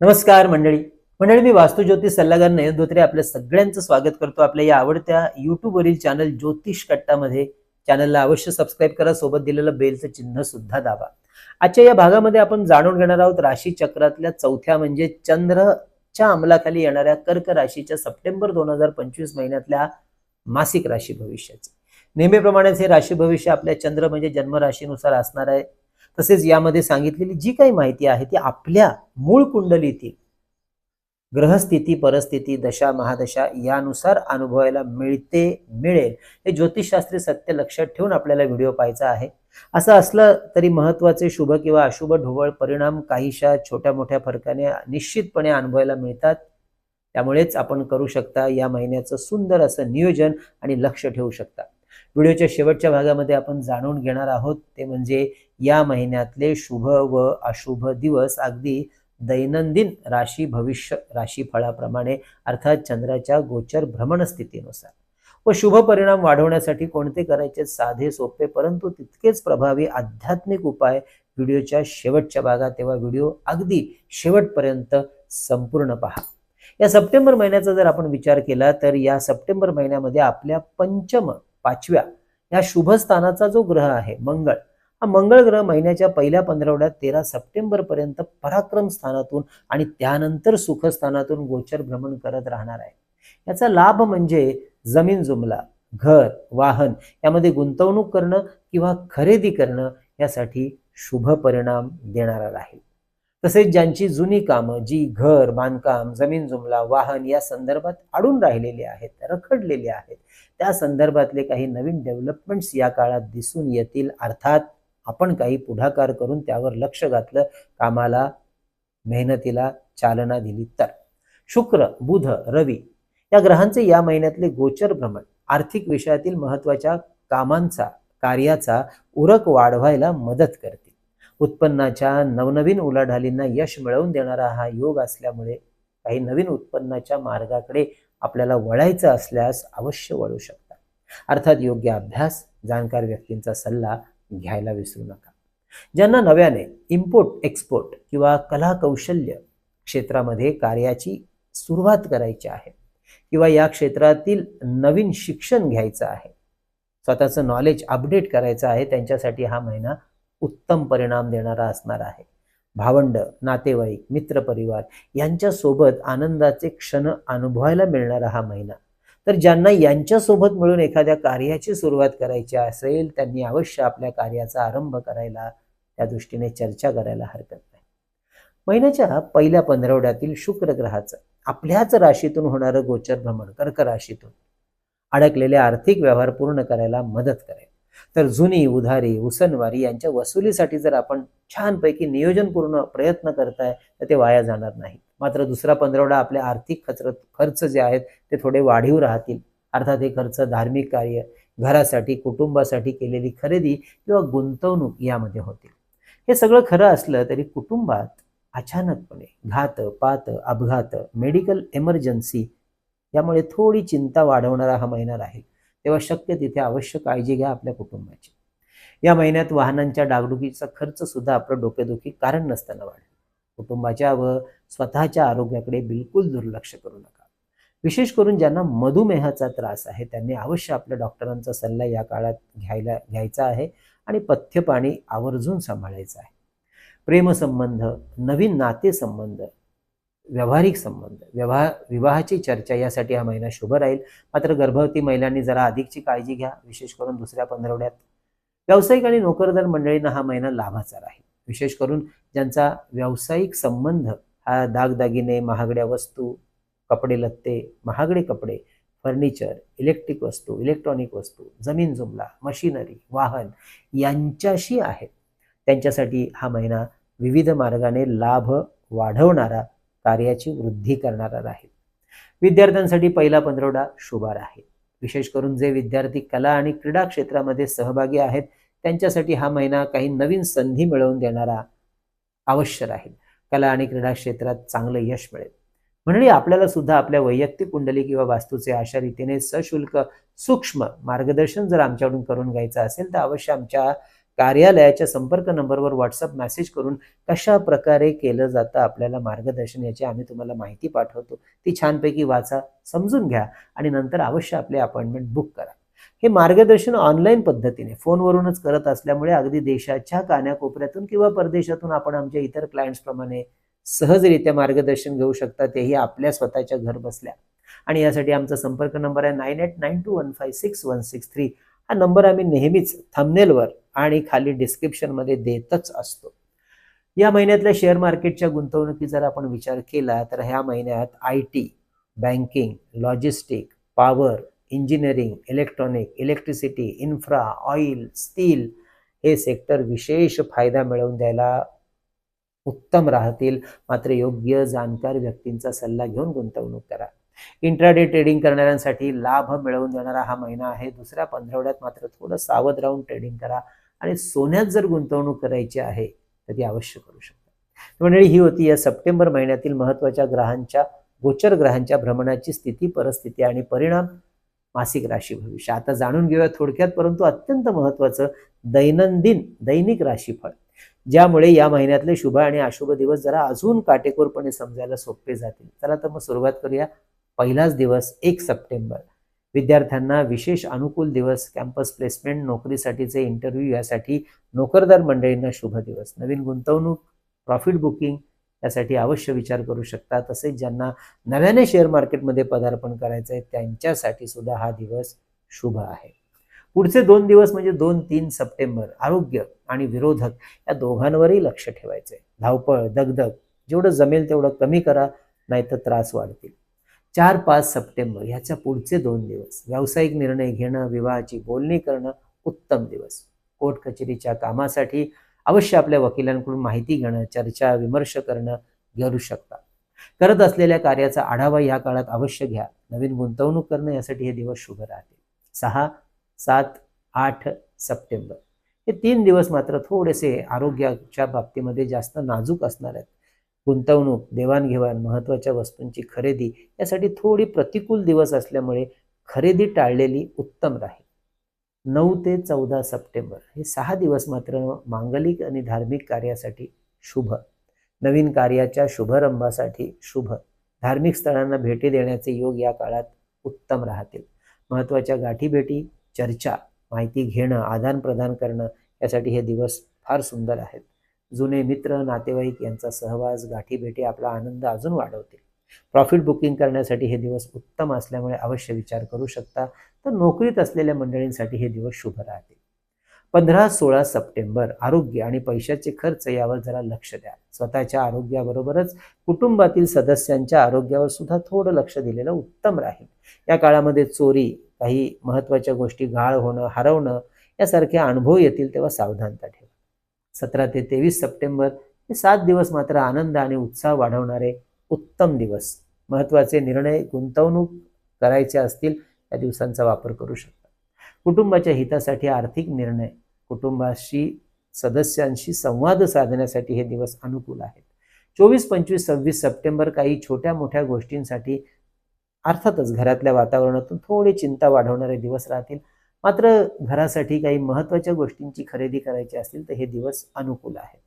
नमस्कार मंडळी. मंडळी मी वास्तू ज्योतिष सल्लागार नयन धोत्रे आपल्या सगळ्यांचं स्वागत करतो आपल्या या आवडत्या युट्यूबवरील वरील चॅनल ज्योतिष कट्टामध्ये. चॅनलला अवश्य सबस्क्राईब करा सोबत दिलेलं बेलचं चिन्ह सुद्धा दाबा. आजच्या या भागामध्ये आपण जाणून घेणार आहोत राशी चक्रातल्या चौथ्या म्हणजे चंद्रच्या अंमलाखाली येणाऱ्या कर्क राशीच्या सप्टेंबर दोन हजार पंचवीस महिन्यातल्या मासिक राशी भविष्याचे. नेहमीप्रमाणेच हे राशी भविष्य आपल्या चंद्र म्हणजे जन्म राशीनुसार असणार आहे. तसेच यामध्ये सांगितलेली जी काही माहिती आहे ती आपल्या मूळ कुंडलीतील ग्रहस्थिती परिस्थिती दशा महादशा यानुसार अनुभवायला मिळते मिळेल. हे ज्योतिषशास्त्री सत्य लक्षात ठेवून आपल्याला व्हिडिओ पाहायचा आहे. असं असलं तरी महत्त्वाचे शुभ किंवा अशुभ ढोबळ परिणाम काहीशा छोट्या मोठ्या फरकाने निश्चितपणे अनुभवायला मिळतात. त्यामुळेच आपण करू शकता या महिन्याचं सुंदर असं नियोजन आणि लक्ष ठेवू शकता. व्हिडिओच्या शेवटच्या भागामध्ये आपण जाणून घेणार आहोत. ते म्हणजे या महिन्यातले शुभ व अशुभ दिवस अगदी दैनंदिन राशी भविष्य राशी फळाप्रमाणे अर्थात चंद्राच्या गोचर भ्रमण स्थितीनुसार. व शुभ परिणाम वाढवण्यासाठी कोणते करायचे? साधे सोपे परंतु तितकेच प्रभावी आध्यात्मिक उपाय व्हिडिओच्या शेवटच्या भागात तेव्हा व्हिडिओ अगदी शेवटपर्यंत संपूर्ण पहा. या सप्टेंबर महिन्याचा जर आपण विचार केला तर या सप्टेंबर महिन्यामध्ये आपल्या पंचम पाचव्या या शुभ स्थानाचा जो ग्रह आहे मंगळ हा मंगळ ग्रह महिन्याच्या पहिल्या पंधरवड्यात तेरा सप्टेंबर पर्यंत पराक्रम स्थानातून आणि त्यानंतर सुखस्थानातून गोचर भ्रमण करत राहणार आहे. याचा लाभ म्हणजे जमीन जुमला घर वाहन यामध्ये गुंतवणूक करणं किंवा खरेदी करणं यासाठी शुभ परिणाम देणारा राहील. तसेच ज्यांची जुनी कामं जी घर बांधकाम जमीन जुमला वाहन या संदर्भात अडून राहिलेले आहेत रखडलेले आहेत त्या संदर्भातले काही नवीन डेव्हलपमेंट्स या काळात दिसून येतील. अर्थात आपण काही पुढाकार करून त्यावर लक्ष घातलं कामाला मेहनतीला चालना दिली तर. शुक्र बुध रवी या ग्रहांचे या महिन्यातले गोचर भ्रमण आर्थिक विषयातील महत्त्वाच्या कामांचा कार्याचा उरक वाढवायला मदत करतील. उत्पन्नाच्या नवनवीन उलाढालींना यश मिळवून देणारा हा योग असल्यामुळे काही नवीन उत्पन्नाच्या मार्गाकडे आपल्याला वळायचं असल्यास अवश्य वळू शकता. अर्थात योग्य अभ्यास जाणकार व्यक्तींचा सल्ला घ्यायला विसरू नका. ज्यांना नव्याने इम्पोर्ट एक्सपोर्ट किंवा कला कौशल्य क्षेत्रामध्ये कार्याची सुरुवात करायची आहे किंवा या क्षेत्रातील नवीन शिक्षण घ्यायचं आहे स्वतःचं नॉलेज अपडेट करायचं आहे त्यांच्यासाठी हा महिना उत्तम परिणाम देणारा असणार आहे. भावंड नातेवाईक मित्रपरिवार यांच्यासोबत आनंदाचे क्षण अनुभवायला मिळणारा हा महिना तर ज्यांना यांच्यासोबत मिळून एखाद्या कार्याची सुरुवात करायची असेल त्यांनी अवश्य आपल्या कार्याचा आरंभ करायला त्या दृष्टीने चर्चा करायला हरकत नाही. महिन्याच्या पहिल्या पंधरवड्यातील शुक्र ग्रहाचं आपल्याच राशीतून होणारं गोचर भ्रमण कर्क राशीतून अडकलेले आर्थिक व्यवहार पूर्ण करायला मदत करेल. तर जुनी उधारी उसनवारी यांच्या वसुलीसाठी जर आपण छानपैकी नियोजनपूर्ण प्रयत्न करताय तर ते वाया जाणार नाही मात्र दुसरा पंधरवडा आपल्या आर्थिक खर्च खर्च जे आहेत ते थोडे वाढीव राहतील. अर्थात हे खर्च धार्मिक कार्य घरासाठी कुटुंबासाठी केलेली खरेदी किंवा गुंतवणूक यामध्ये होतील. हे सगळं खरं असलं तरी कुटुंबात अचानकपणे घात पात अपघात मेडिकल एमर्जन्सी यामुळे थोडी चिंता वाढवणारा हा महिना राहील. तेव्हा शक्य तिथे अवश्य काळजी घ्या आपल्या कुटुंबाची. या महिन्यात वाहनांच्या डागडुकीचा खर्च सुद्धा आपलं डोकेदुखी कारण नसताना वाढेल. कुटुंबाच्या व स्वतःच्या आरोग्याकडे बिलकुल दुर्लक्ष करू नका. विशेष करून ज्यांना मधुमेहाचा त्रास आहे त्यांनी अवश्य आपल्या डॉक्टरांचा सल्ला या काळात घ्यायला घ्यायचा आहे आणि पथ्य पाणी आवर्जून सांभाळायचं आहे. प्रेमसंबंध नवीन नातेसंबंध व्यावहारिक संबंध व्यवहार विवाहाची चर्चा यासाठी हा महिना शुभ राहील. मात्र गर्भवती महिलांनी जरा अधिकची काळजी घ्या विशेष करून दुसऱ्या पंधरवड्यात. व्यावसायिक आणि नोकरदार मंडळींना हा महिना लाभाचा राहील. विशेष करून ज्यांचा व्यावसायिक संबंध दागदागिने महागड्या वस्तू कपडे लत्ते महागडे कपडे फर्निचर इलेक्ट्रिक वस्तू इलेक्ट्रॉनिक वस्तू जमीन जुमला मशिनरी वाहन यांच्याशी आहेत. त्यांच्यासाठी हा महिना विविध मार्गाने लाभ वाढवणारा कार्याची वृद्धी करणारा राहील विद्यार्थ्यांसाठी पहिला पंधरवडा शुभार आहे. विशेष करून जे विद्यार्थी कला आणि क्रीडा क्षेत्रामध्ये सहभागी आहेत त्यांच्यासाठी हा महिना काही नवीन संधी मिळवून देणारा अवश्य राहील कला आणि क्रीडा क्षेत्रात चांगलं यश मिळेल. म्हणजे आपल्याला सुद्धा आपल्या वैयक्तिक कुंडली किंवा वास्तूचे अशा रीतीने सशुल्क सूक्ष्म मार्गदर्शन जर आमच्याकडून करून घ्यायचं असेल तर अवश्य आमच्या कार्यालयाच्या संपर्क नंबरवर व्हॉट्सअप मेसेज करून कशा प्रकारे केलं जातं आपल्याला मार्गदर्शन याची आम्ही तुम्हाला माहिती पाठवतो. ती छानपैकी वाचा समजून घ्या आणि नंतर अवश्य आपले अपॉइंटमेंट बुक करा. हे मार्गदर्शन ऑनलाईन पद्धतीने फोनवरूनच करत असल्यामुळे अगदी देशाच्या कान्याकोपऱ्यातून किंवा परदेशातून आपण आमच्या इतर क्लायंट्सप्रमाणे सहजरित्या मार्गदर्शन घेऊ शकता तेही आपल्या स्वतःच्या घर बसल्या. आणि यासाठी आमचा संपर्क नंबर आहे nine eight nine two one five six one six three. हा नंबर आम्ही नेहमीच थंबनेलवर आणि खाली डिस्क्रिप्शनमध्ये देतच असतो. या महिन्यातल्या शेअर मार्केटच्या गुंतवणुकी जर आपण विचार केला तर ह्या महिन्यात I T banking logistic power engineering electronic electricity infra oil steel हे सेक्टर विशेष फायदा मिळवून द्यायला उत्तम राहतील. मात्र योग्य जाणकार व्यक्तींचा सल्ला घेऊन गुंतवणूक करा. इंट्राडे ट्रेडिंग करणाऱ्यांसाठी लाभ मिळवून देणारा हा महिना आहे. दुसऱ्या पंधरवड्यात मात्र थोडं सावध राहून ट्रेडिंग करा आणि सोन्यात जर गुंतवणूक करायची आहे तर ती अवश्य करू शकता. मंडळी ही होती या सप्टेंबर महिन्यातील महत्त्वाच्या ग्रहांच्या गोचर ग्रहांच्या भ्रमणाची स्थिती परिस्थिती आणि परिणाम. मासिक राशी भविष्य. आता जाणून घेऊया थोडक्यात परंतु अत्यंत महत्त्वाचं दैनंदिन दैनिक राशीफळ. ज्यामुळे या महिन्यातले शुभ आणि अशुभ दिवस जरा अजून काटेकोरपणे समजायला सोपे जातील. चला तर मग सुरुवात करूया. पहिलाच दिवस एक सप्टेंबर. विद्यार्थ्यांना विशेष अनुकूल दिवस कॅम्पस प्लेसमेंट नोकरीसाठीचे इंटरव्ह्यू यासाठी नोकरदार मंडळींना शुभ दिवस. नवीन गुंतवणूक प्रॉफिट बुकिंग यासाठी अवश्य विचार करू शकता. तसेच ज्यांना नव्याने शेअर मार्केटमध्ये पदार्पण करायचं आहे त्यांच्यासाठी सुद्धा हा दिवस शुभ आहे. पुढचे दोन दिवस म्हणजे दोन तीन सप्टेंबर आरोग्य आणि विरोधक या दोघांवरही लक्ष ठेवायचं आहे धावपळ दगदग जेवढं जमेल तेवढं कमी करा नाहीतर त्रास वाढतील. चार पाच सप्टेंबर ह्याच्या पुढचे दोन दिवस व्यावसायिक निर्णय घेणं विवाहाची बोलणी करणं उत्तम दिवस. कोर्ट कचेरीच्या कामासाठी अवश्य आपल्या वकिलांकडून माहिती घेणं चर्चा विमर्श करणं करू शकता करत असलेल्या कार्याचा आढावा या काळात अवश्य घ्या. नवीन गुंतवणूक करणं यासाठी हे दिवस शुभ राहतील. सहा सात आठ सप्टेंबर. हे तीन दिवस मात्र थोडेसे आरोग्याच्या बाबतीमध्ये जास्त नाजूक असणार आहेत. गुंतवणूक देवाणघेवाण महत्त्वाच्या वस्तूंची खरेदी यासाठी थोडी प्रतिकूल दिवस असल्यामुळे खरेदी टाळलेली उत्तम राहील. नऊ ते चौदा सप्टेंबर. हे सहा दिवस मात्र मांगलिक आणि धार्मिक कार्यासाठी शुभ. नवीन कार्याच्या शुभारंभासाठी शुभ. धार्मिक स्थळांना भेटी देण्याचे योग या काळात उत्तम राहतील. महत्त्वाच्या गाठीभेटी चर्चा माहिती घेणं आदान प्रदान करणं यासाठी हे दिवस फार सुंदर आहेत. जुने मित्र नातेवाईक यांचा सहवास गाठीभेटी आपला आनंद अजून वाढवतील. प्रॉफिट बुकिंग करण्यासाठी हे दिवस उत्तम असल्यामुळे अवश्य विचार करू शकता. तर नोकरीत असलेल्या मंडळींसाठी हे दिवस शुभ राहतील. पंधरा सोळा सप्टेंबर आरोग्य आणि पैशाचे खर्च यावर जरा लक्ष द्या. स्वतःच्या आरोग्याबरोबरच कुटुंबातील सदस्यांच्या आरोग्यावर सुद्धा थोडं लक्ष दिलेलं उत्तम राहील. या काळामध्ये चोरी काही महत्त्वाच्या गोष्टी गाळ होणं हरवणं यासारखे अनुभव येतील तेव्हा सावधानता ठेवा. सतरा ते तेवीस सप्टेंबर हे सात दिवस मात्र आनंद आणि उत्साह वाढवणारे उत्तम दिवस. महत्त्वाचे निर्णय गुंतवणूक करायचे असतील त्या दिवसांचा वापर करू शकता. कुटुंबाच्या हितासाठी आर्थिक निर्णय कुटुंबाशी सदस्यांशी संवाद साधण्यासाठी हे दिवस अनुकूल आहेत. चोवीस पंचवीस सव्वीस सप्टेंबर काही छोट्या मोठ्या गोष्टींसाठी अर्थातच घरातल्या वातावरणातून थोडी चिंता वाढवणारे दिवस राहतील. मात्र घरासाठी काही महत्त्वाच्या गोष्टींची खरेदी करायची असतील तर हे दिवस अनुकूल आहेत.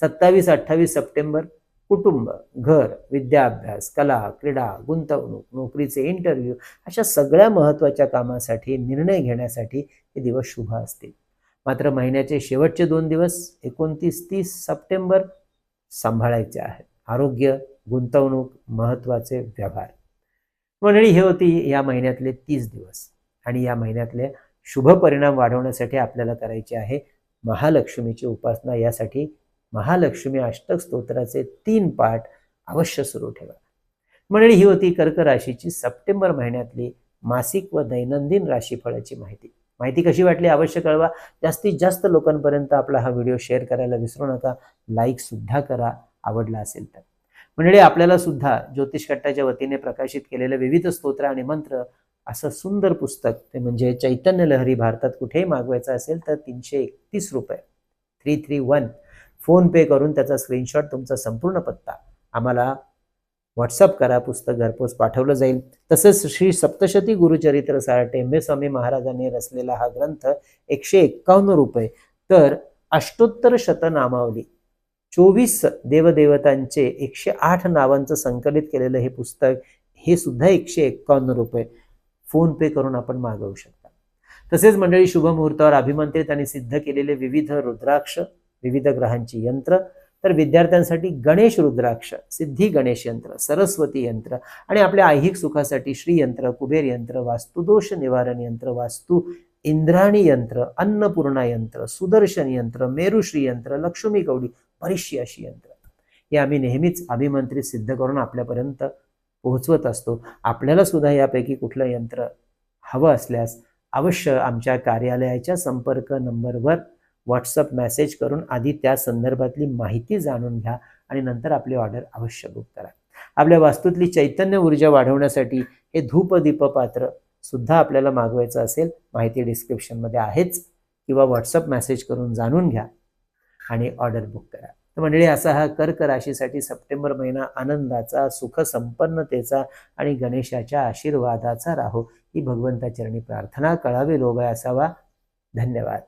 सत्तावीस अठ्ठावीस सप्टेंबर कुटुंब घर विद्याभ्यास कला क्रीडा गुंतवणूक नोकरीचे इंटरव्ह्यू अशा सगळ्या महत्त्वाच्या कामासाठी निर्णय घेण्यासाठी हे दिवस शुभ असतील. मात्र महिन्याचे शेवटचे दोन दिवस एकोणतीस तीस सप्टेंबर सांभाळायचे आहेत. आरोग्य गुंतवणूक महत्त्वाचे व्यवहार. मंडळी हे होती या महिन्यातले तीस दिवस. आणि या महिन्यातले शुभ परिणाम वाढवण्यासाठी आपल्याला करायचे आहे महालक्ष्मीची उपासना. यासाठी महालक्ष्मी अष्टक स्तोत्राचे तीन पाठ अवश्य सुरू ठेवा. मंडळी ही होती कर्क राशीची सप्टेंबर महिन्यातली मासिक व दैनंदिन राशीफळाची माहिती. माहिती कशी वाटली अवश्य कळवा. जास्तीत जास्त लोकांपर्यंत आपला हा व्हिडिओ शेअर करायला विसरू नका. लाईक सुद्धा करा आवडला असेल तर. मंडळी आपल्याला सुद्धा ज्योतिष कट्टाच्या वतीने प्रकाशित केलेलं विविध स्तोत्र आणि मंत्र असं सुंदर पुस्तक ते म्हणजे चैतन्य लहरी भारतात कुठेही मागवायचं असेल तर तीनशे एकतीस रुपये. Three three one PhonePe करून त्याचा स्क्रीनशॉट तुमचा संपूर्ण पत्ता आम्हाला व्हॉट्सअप करा पुस्तक घरपोच पाठवलं जाईल. तसंच श्री सप्तशती गुरुचरित्र सार टेंबेस्वामी महाराजांनी रचलेला हा ग्रंथ एकशे एक्कावन्न रुपये तर अष्टोत्तर शतनामावली चोवीस देवदेवतांचे एकशे आठ नावांचं संकलित केलेलं हे पुस्तक हे सुद्धा एकशे एक्कावन्न रुपये फोन पे करून आपण मागवू शकता. तसेच मंडळी शुभ मुहूर्तावर अभिमंत्रित आणि सिद्ध केलेले विविध रुद्राक्ष विविध ग्रहांची यंत्र. तर विद्यार्थ्यांसाठी गणेश रुद्राक्ष सिद्धी गणेश यंत्र सरस्वती यंत्र आणि आपल्या ऐहिक सुखासाठी श्री यंत्र कुबेर यंत्र वास्तुदोष निवारण यंत्र वास्तू इंद्राणी यंत्र अन्नपूर्णा यंत्र सुदर्शन यंत्र मेरुश्री यंत्र लक्ष्मी कवडी परिशी अशी यंत्र. हे आम्ही नेहमीच अभिमंत्रित सिद्ध करून आपल्यापर्यंत पोहोचवत असतो. आपल्याला सुद्धा यापैकी कुठलं यंत्र हवं असल्यास अवश्य आमच्या कार्यालयाच्या संपर्क नंबरवर व्हॉट्सअप मेसेज करून आधी त्या संदर्भातली माहिती जाणून घ्या आणि नंतर आपली ऑर्डर अवश्य बुक करा. आपल्या वास्तूतली चैतन्य ऊर्जा वाढवण्यासाठी हे धूपदीप पात्र सुद्धा आपल्याला मागवायचं असेल माहिती डिस्क्रिप्शनमध्ये आहेच किंवा व्हॉट्सअप मेसेज करून जाणून घ्या आणि ऑर्डर बुक करा. तर मंडळी असा हा कर्क राशीसाठी सप्टेंबर महिना आनंदाचा सुख संपन्नतेचा आणि गणेशाच्या आशीर्वादाचा राहो. ही भगवंताचरणी प्रार्थना कळावी लोभय असावा धन्यवाद.